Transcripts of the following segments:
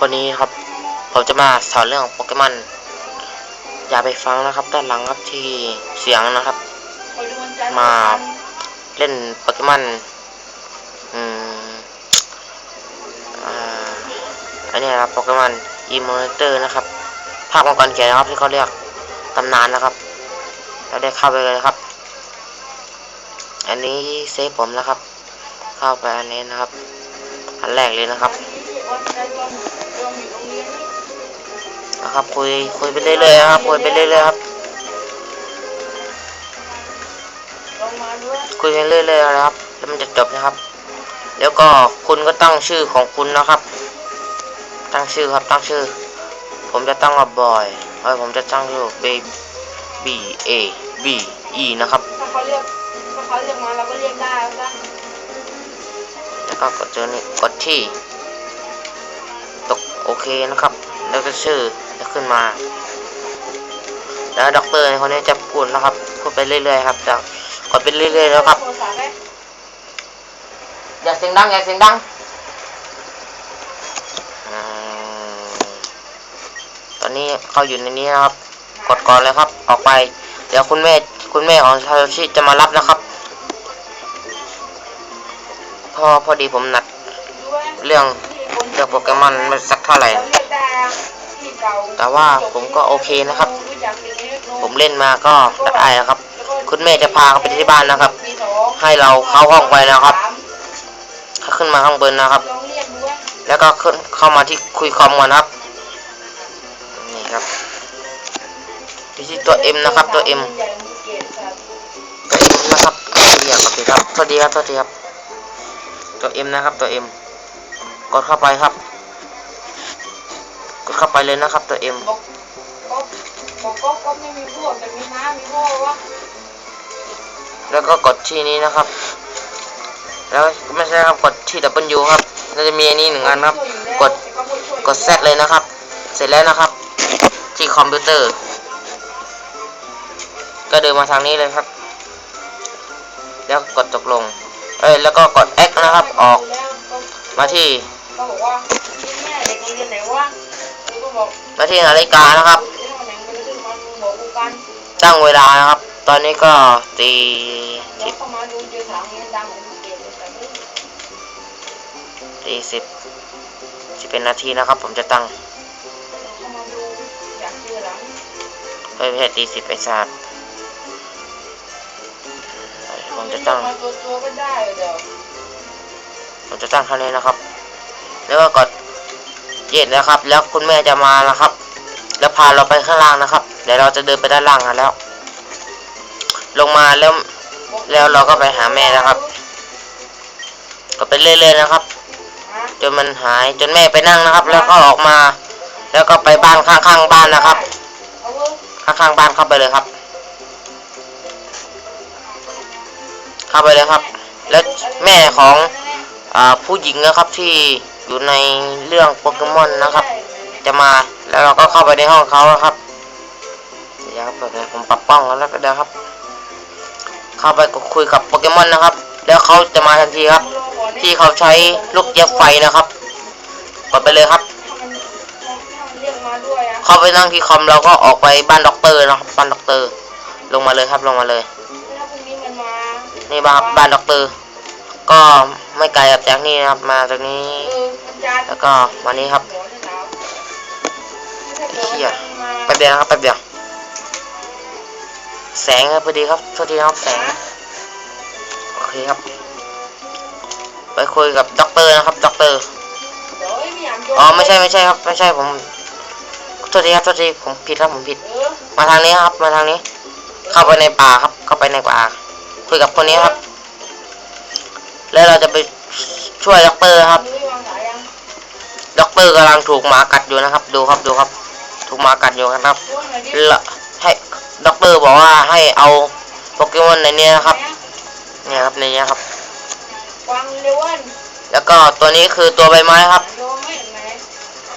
วันนี้ครับผมจะมาสอนเรื่องโปเกมอนอย่าไปฟังนะครับ ด้านหลังครับที่เสียงนะครับ มาเล่นโปเกมอนอืมอ่าอันนี้นะครับโปเกมอนอีมอนเตอร์นะครับ ภาพของการเขียนนะครับที่เขาเรียกตำนานนะครับ เราได้เข้าไปเลยครับ อันนี้เซฟผมนะครับ เข้าไปอันนี้นะครับ อันแรกเลยนะครับนะครับคุยคุยไปเรื่อยๆนะครับคุยไปเรื่อยๆครับคุยไปเรื่อยๆนะครับแล้วมันจะจบนะครับ แล้วก็คุณก็ตั้งชื่อของคุณนะครับ ตั้งชื่อครับตั้งชื่อ ผมจะตั้งว่าบอยเอ้ยผมจะตั้งชื่อ B B A B E นะครับถ้าเขาเรียกถ้าเขาเรียกมาเราก็เรียกได้แล้ว ก็กดเจอนี่กดที่ ตกโอเคนะครับ แล้วก็ชื่อจะขึ้นมา แล้วด็อกเตอร์คนนี้จะพูดนะครับ พูดไปเรื่อยๆครับจะกดไปเรื่อยๆแล้วครับ อย่าเสียงดังอย่าเสียงดังอตอนนี้เขาอยู่ในนี้นะครับ กดก่อนเลยครับ ออกไป เดี๋ยวคุณแม่คุณแม่ของชาโยชิจะมารับนะครับ พอพอดีผมหนัดดูไหมเรื่องนี่คนเรื่องโปเกมอนไม่สักเท่าไหร่เขาเรียกได้ที่เก่าแต่ว่าผมก็โอเคนะครับรู้จักอย่างนี้โน้ผมเล่นมาก็ตัดไอนะครับแล้วก็คุณแม่จะพาเขาไปที่บ้านนะครับปีสองให้เราเข้าห้องไปนะครับเขาขึ้นมาข้างบนนะครับลองเรียกดูว่าแล้วก็ขึ้นเข้ามาที่คุยคอมกันครับนี่ครับที่ที่ตัว M นะครับตัว M ใหญ่มีเกรดครับตัว M นะครับเรียกกับพี่ครับโทษดีครับโทษทีครับ ตัว M นะครับตัว M กดเข้าไปครับ กดเข้าไปเลยนะครับตัว M บอกก็บอกก็ก็ไม่มีพวกแต่มีน้ำมีพ่อวะแล้วก็กดที่นี้นะครับ แล้วไม่ใช่ครับกดที่ W ครับแล้วจะมีอันนี้หนึ่งอันครับ กดกด Z เลยนะครับ เสร็จแล้วนะครับ ที่คอมพิวเตอร์ ก็เดินมาทางนี้เลยครับ แล้วกดตกลง เอ้ยแล้วก็กด X นะครับ ออกมาที่ก็บอกว่าที่เนี่ยเด็กโรงเรียนไหนวะกูก็บอกมาที่นาฬิกานะครับ เรื่องไหนมันขึ้นมาบอกกูกันตั้งเวลานะครับ ตอนนี้ก็ตีแล้สิวบเข้ามาดูเจอถามเงี้ยดังของเกรดเลยแต่ไม่ตีสิบสิบเป็นนาทีนะครับ ผมจะตั้งเข้ามาดูอยากเจอหลังเอ้ยไม่ใช่ตีสิบไอ้สัตว์ ผมจะตั้งมาตัวตัวก็ได้เดี๋ยวผมจะตั้งเท่านี้นะครับ แล้วก็กดเย็นนะครับ แล้วคุณแม่จะมานะครับ แล้วพาเราไปข้างล่างนะครับเดี๋ยวเราจะเดินไปด้านล่างกันแล้ว ลงมาแล้วแล้วเราก็ไปหาแม่นะครับ ก็ไปเรื่อยๆนะครับ จนมันหายจนแม่ไปนั่งนะครับ แล้วก็ออกมา แล้วก็ไปบ้านข้างๆบ้านนะครับ ข้างๆบ้านเข้าไปเลยครับ เข้าไปเลยครับ แล้วแม่ของอผู้หญิงนะครับที่อยู่ในเรื่องโปเกมอนนะครับ จะมาแล้วเราก็เข้าไปในห้องเขานะครับเดี๋ยวครับเดี๋ยวผมปรับป้องแล้วก็เดี๋ยวครับ เข้าไปคุยกับโปเกมอนนะครับ แล้วเขาจะมาทันทีครับ ที่เขาใช้ลูกเจี๊ยบไฟนะครับกดไปเลยครับเรียกมาด้วยอะเข้าไปนั่งที่คอมเราก็ออกไปบ้านด็อกเตอร์นะครับบ้านด็อกเตอร์ ลงมาเลยครับลงมาเลย นี่บ้านบ้านด็อกเตอร์ก็ไม่ไกลจากนี่นะครับ มาจากนี้ แล้วก็มานี่ครับเดี๋ยวจะหนาวถ้เขียว่ามันมาแป๊บเดียวครับแป๊บเดียวแสงครับพอดีครับโทษทีครับแสงโอเคครับ ไปคุยกับด็อกเตอร์นะครับด็อกเตอร์อ๋อไม่ใช่ไม่ใช่ครับ ไม่ใช่ผมโทษทีครับโทษทีผมผิดครับผมผิด มาทางนี้ครับ มาทางนี้ เข้าไปในป่าครับ เข้าไปในป่า คุยกับคนนี้ครับ แล้วเราจะไปช่วยด็อกเตอร์ครับมือวางสายยังด็อกเตอร์กำลังถูกหมากัดอยู่นะครับ ดูครับดูครับ ถูกหมากัดอยู่นะครับโยนหน่อยดิแล้วให้ด็อกเตอร์บอกว่าให้เอาโปเกมอนในนี้นะครับ เนี่ยครับในนี้ครับวางเร็วอันแล้วก็ตัวนี้คือตัวใบไม้ครับโยนไม่เห็นไหม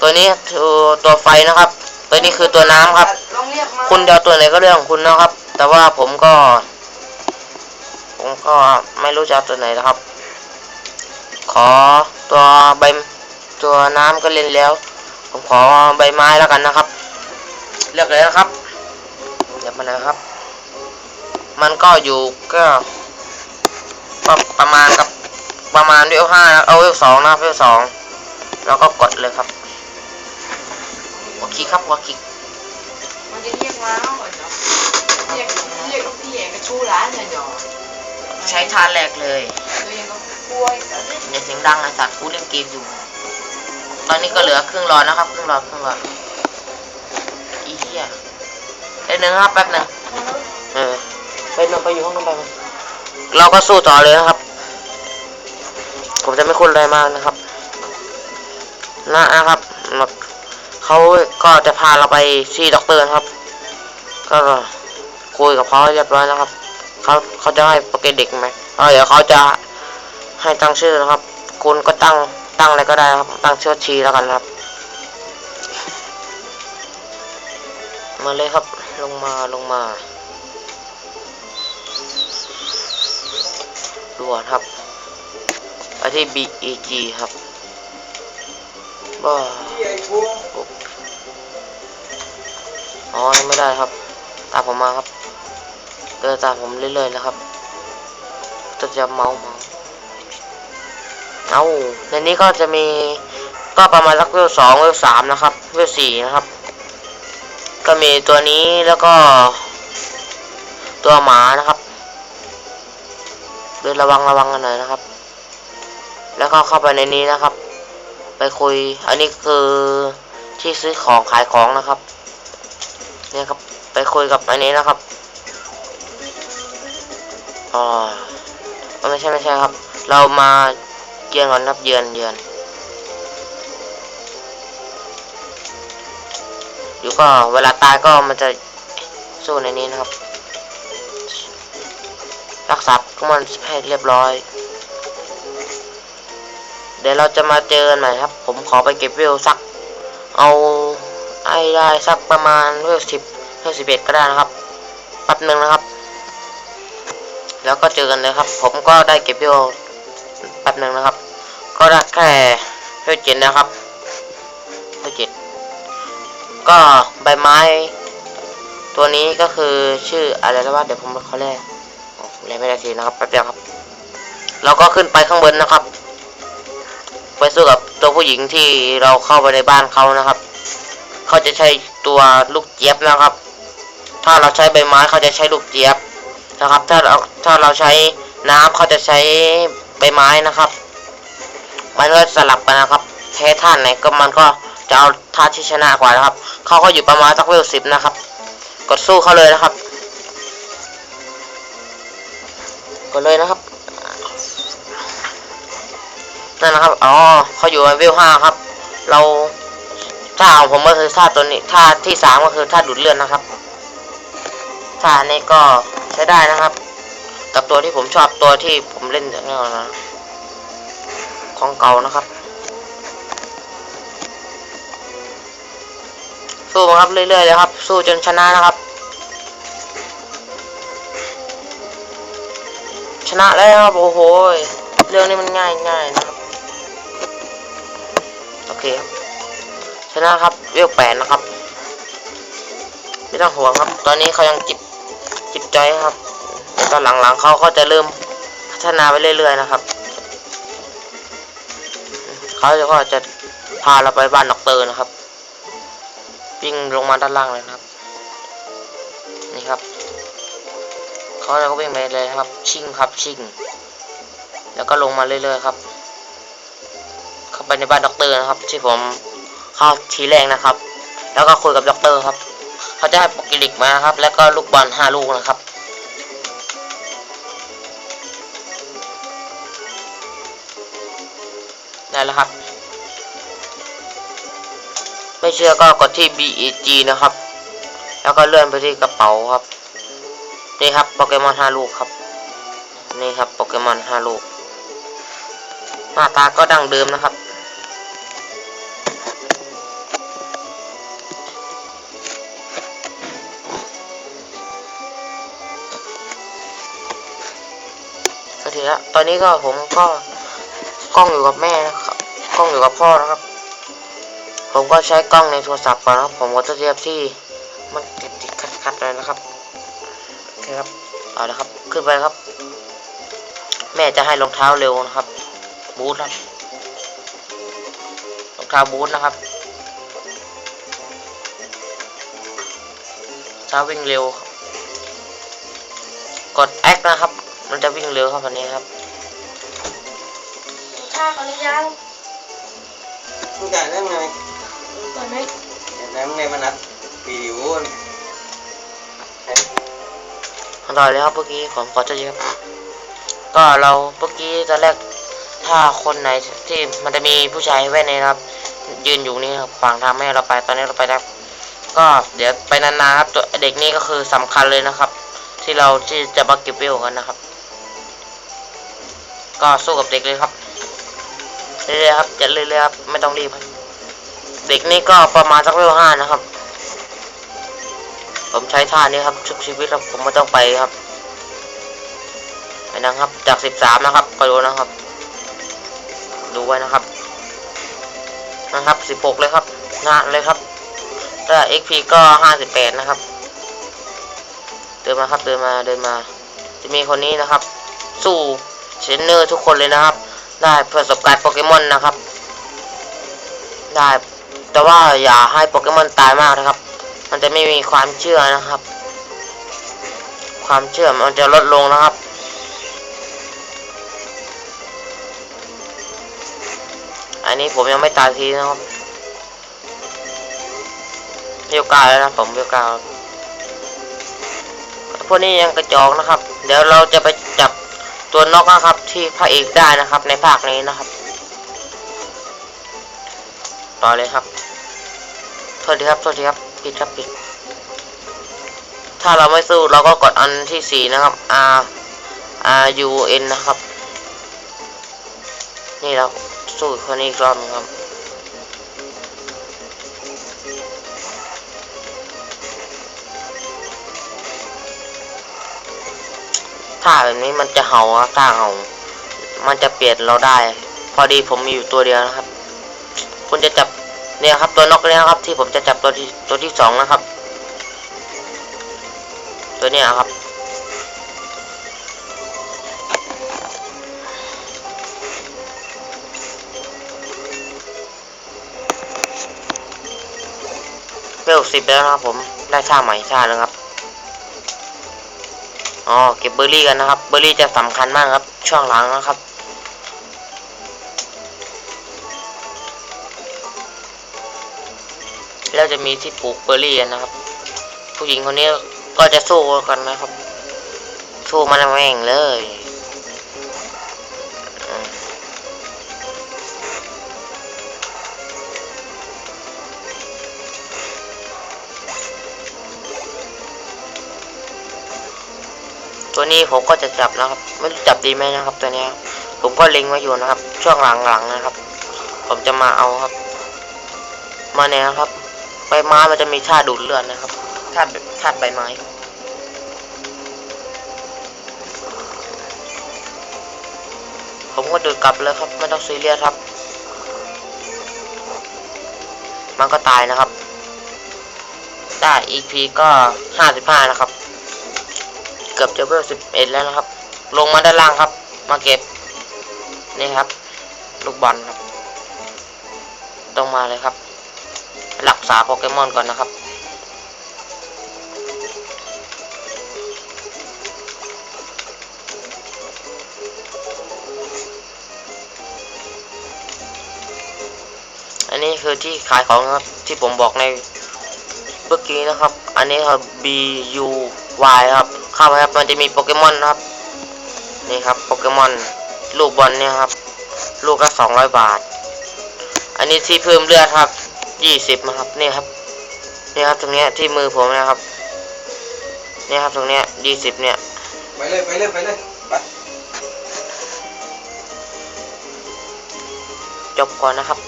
ตัวนี้คือตัวไฟนะครับ ตัวนี้คือตัวน้ำครับลองเรียกมาคุณจะเอาตัวไหนก็เรื่องของคุณนะครับ แต่ว่าผมก็ผม ก็ไม่รู้จะเอาตัวไหนนะครับ ขอตัวใบตัวน้ำก็เล่นแล้ว ผมขอใบไม้แล้วกันนะครับ เลือกเลยนะครับเดี๋ยวมานะครับ มันก็อยู่ก็ก็ประมาณกับประมาณเวลห้าเอาเวลสองนะครับเวลสองแล้วก็กดเลยครับหัวคลิกครับหัวคลิกมันจะเรียกว้าวเหรอเรียกเรียกกับพี่เอกกับชูร้านเนี่ยเนา ใช้ท่าแรกเลยตัวยังก็ป่วยแต่เนี่ยอย่าเสียงดังนะสัตว์กูเล่นเกมอยู่ ตอนนี้ก็เหลือครึ่งหลอดนะครับ ครึ่งหลอดครึ่งหลอดอีเหี้ยเดี๋ยวหนึ่งนะครับแป๊บหนึ่งเออไปนอนไปอยู่ห้องนู้นไปมันเราก็สู้ต่อเลยนะครับ ผมจะไม่คุยอะไรมากนะครับนะนะครับเขาก็จะพาเราไปที่ด็อกเตอร์นะครับ ก็คุยกับเขาให้เรียบร้อยนะครับ เขาเขาจะให้โปรแกรมเด็กไหมเออเดี๋ยวเขาจะให้ตั้งชื่อนะครับ คุณก็ตั้งตั้งอะไรก็ได้นะครับ ตั้งชื่อชีแล้วกันนะครับ มาเลยครับ ลงมาลงมาด่วนครับไปที่ BEG ครับบ้าอ๋อยังไม่ได้ครับ ตามผมมาครับ เดินตามผมเรื่อยๆนะครับจะจะเมาเมาเอาในนี้ก็จะมีก็ประมาณสักเวลสองเวลสามนะครับเวลสี่นะครับ ก็มีตัวนี้แล้วก็ ตัวหมานะครับเดินระวังระวังกันหน่อยนะครับ แล้วก็เข้าไปในนี้นะครับ ไปคุย อันนี้คือที่ซื้อของขายของนะครับ เนี่ยครับ ไปคุยกับอันนี้นะครับ อ๋อไม่ใช่ไม่ใช่ครับ เรามาเยือนก่อนครับเยือนเยือนอยู่ก็เวลาตายก็มันจะสู้ในนี้นะครับ รักษาก็มันให้เรียบร้อย เดี๋ยวเราจะมาเจอกันใหม่ครับ ผมขอไปเก็บเวลสัก เอาไอ้ได้สักประมาณเวลสิบเวลสิบเอ็ดก็ได้นะครับแป๊บหนึ่งนะครับ แล้วก็เจอกันเลยครับ ผมก็ได้เก็บวิวแป๊บหนึ่งนะครับ ก็ได้แค่วิวเจ็ดนะครับวิวเจ็ดก็ใบไม้ ตัวนี้ก็คือชื่ออะไรแล้วว่าเดี๋ยวผมเขาแรกเรียกไม่ได้ทีนะครับแป๊บเดียวครับเราก็ขึ้นไปข้างบนนะครับ ไปสู้กับตัวผู้หญิงที่เราเข้าไปในบ้านเขานะครับเขาจะใช้ตัวลูกเจี๊ยบนะครับ ถ้าเราใช้ใบไม้เขาจะใช้ลูกเจี๊ยบ นะครับ ถ้าเราถ้าเราใช้น้ำเขาจะใช้ใบไม้นะครับ มันก็สลับกันนะครับแพ้ท่านไหนก็มันก็จะเอาท่าที่ชนะกว่านะครับเขาก็อยู่ประมาณสักเวลสิบนะครับ กดสู้เขาเลยนะครับ กดเลยนะครับนั่นนะครับอ๋อเขาอยู่เวลห้าครับ เราท่าของผมก็คือท่าตัวนี้ท่าที่สามก็คือท่าดูดเลือดนะครับ ท่านี้ก็ใช้ได้นะครับ กับตัวที่ผมชอบตัวที่ผมเล่นเนี่ยนะ ของเก่านะครับ สู้ครับเรื่อยๆเลยครับ สู้จนชนะนะครับ ชนะแล้วครับโอ้โหเรื่องนี้มันง่ายง่ายนะครับ โอเคครับ ชนะครับเวลแปดนะครับ ไม่ต้องห่วงครับ ตอนนี้เขายังจิต จิตใจครับแต่ตอนหลังๆเขาก็จะเริ่มพัฒนาไปเรื่อยๆนะครับเขาจะก็จะพาเราไปบ้านด็อกเตอร์นะครับวิ่งลงมาด้านล่างเลยนะครับ นี่ครับเขาจะก็วิ่งไปเลยครับ ชิ่งครับชิ่ง แล้วก็ลงมาเรื่อยๆครับ เข้าไปในบ้านด็อกเตอร์นะครับ ที่ผมเข้าทีแรกนะครับ แล้วก็คุยกับด็อกเตอร์ครับ เขาจะให้ปกิลิกมาครับ แล้วก็ลูกบอลห้าลูกนะครับ ได้แล้วครับ ไม่เชื่อก็กดที่ BEG นะครับ แล้วก็เลื่อนไปที่กระเป๋าครับ นี่ครับโปเกมอนห้าลูกครับ นี่ครับโปเกมอนห้าลูก หน้าตาก็ดังเดิมนะครับก็ทีละตอนนี้ก็ผมก็กล้องอยู่กับแม่นะครับ กล้องอยู่กับพ่อนะครับ ผมก็ใช้กล้องในโทรศัพท์ก่อนครับ ผมก็จะเทียบที่มันติดติดขัดขัดๆเลยนะครับโอเคครับเอาละครับ ขึ้นไปครับ แม่จะให้รองเท้าเร็วนะครับ บูทครับรองเท้าบูทนะครับเท้าวิ่งเร็ว กดแอคนะครับ มันจะวิ่งเร็วครับอันนี้ครับท่าขาหรือยัง มึงจ่ายได้ไงก่อนไหมเดี๋ยวนั้นไงมันนัดวิดีโออร่อยเลยครับเมื่อกี้ผมขอจะเยอะครับก็เราเมื่อกี้ตอนแรกถ้าคนไหนที่มันจะมีผู้ชายแว่นเนยนะครับ ยืนอยู่นี่ครับขวางทางไม่ให้เราไปตอนนี้เราไปแล้วก็เดี๋ยวไปนานๆครับตัวเด็กนี่ก็คือสำคัญเลยนะครับ ที่เราที่จะมาเก็บวิวกันนะครับ ก็สู้กับเด็กเลยครับ เรื่อยๆครับจะเรื่อยๆครับไม่ต้องรีบครับเด็กนี่ก็ประมาณสักเวลห้านะครับ ผมใช้ท่านี้ครับชุกชีวิตครับผมไม่ต้องไปครับไปนะครับ จากสิบสามนะครับก็ดูนะครับ ดูไว้นะครับ นะครับสิบหกเลยครับงานเลยครับถ้า XP ก็ห้าสิบแปดนะครับ เดินมาครับเดินมาเดินมา จะมีคนนี้นะครับ สู้เชนเนอร์ทุกคนเลยนะครับ ได้ประสบการณ์โปเกมอนนะครับ ได้แต่ว่าอย่าให้โปเกมอนตายมากนะครับ มันจะไม่มีความเชื่อนะครับ ความเชื่อมันจะลดลงนะครับอันนี้ผมยังไม่ตายทีนะครับเรียวกาแล้วนะผมเรียวกาพวกนี้ยังกระจอกนะครับ เดี๋ยวเราจะไป ตัวนกนะครับที่พระเอกได้นะครับ ในภาคนี้นะครับต่อเลยครับโทษทีครับโทษทีครับผิดครับผิด ถ้าเราไม่สู้เราก็กดอันที่สี่นะครับ R R U N นะครับ นี่เราสู้คนนี้อีกรอบนึงครับ ถ้าแบบนี้มันจะเห่าอะถ้าเห่ามันจะเปลี่ยนเราได้ พอดีผมมีอยู่ตัวเดียวนะครับ คุณจะจับเนี่ยครับตัวนกเนี่ยครับ ที่ผมจะจับตัวที่ตัวที่สองนะครับ ตัวเนี้ยครับเวลสิบแล้วนะครับผมได้ชาใหม่ชาแล้วครับ อ๋อเก็บเบอร์รี่กันนะครับ เบอร์รี่จะสำคัญมากครับ ช่วงหลังนะครับแล้วจะมีที่ปลูกเบอร์รี่กันนะครับ ผู้หญิงคนนี้ก็จะสู้กันนะครับ สู้มันแม่งเลย ตัวนี้ผมก็จะจับนะครับไม่รู้จับดีไหมนะครับ ตัวนี้ผมก็เล็งไว้อยู่นะครับ ช่วงหลังๆนะครับ ผมจะมาเอาครับ มาเนี่ยครับ ใบไม้มันจะมีท่าดูดเลือดนะครับท่าท่าใบไม้ผมก็ดูดกลับเลยครับ ไม่ต้องซีเรียสครับ มันก็ตายนะครับได้ EP ก็ห้าสิบห้านะครับ อบจะเวลสิบเอ็ดแล้วนะครับ ลงมาด้านล่างครับ มาเก็บ นี่ครับ ลูกบอลครับต้องมาเลยครับ รักษาโปเกมอนก่อนนะครับ อันนี้คือที่ขายของครับ ที่ผมบอกในเมื่อกี้นะครับ อันนี้ครับ B U Y ครับ เข้าไปครับ มันจะมีโปเกมอนครับ นี่ครับโปเกมอนลูกบอลเนี่ยครับ ลูกละสองร้อยบาท อันนี้ที่เพิ่มเลือดครับยี่สิบนะครับนี่ครับนี่ครับตรงเนี้ยที่มือผมนะครับนี่ครับตรงเนี้ยยี่สิบเนี่ยไปเลยไปเลยไปเลยไปจบก่อนนะครับ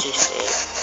ที่เซ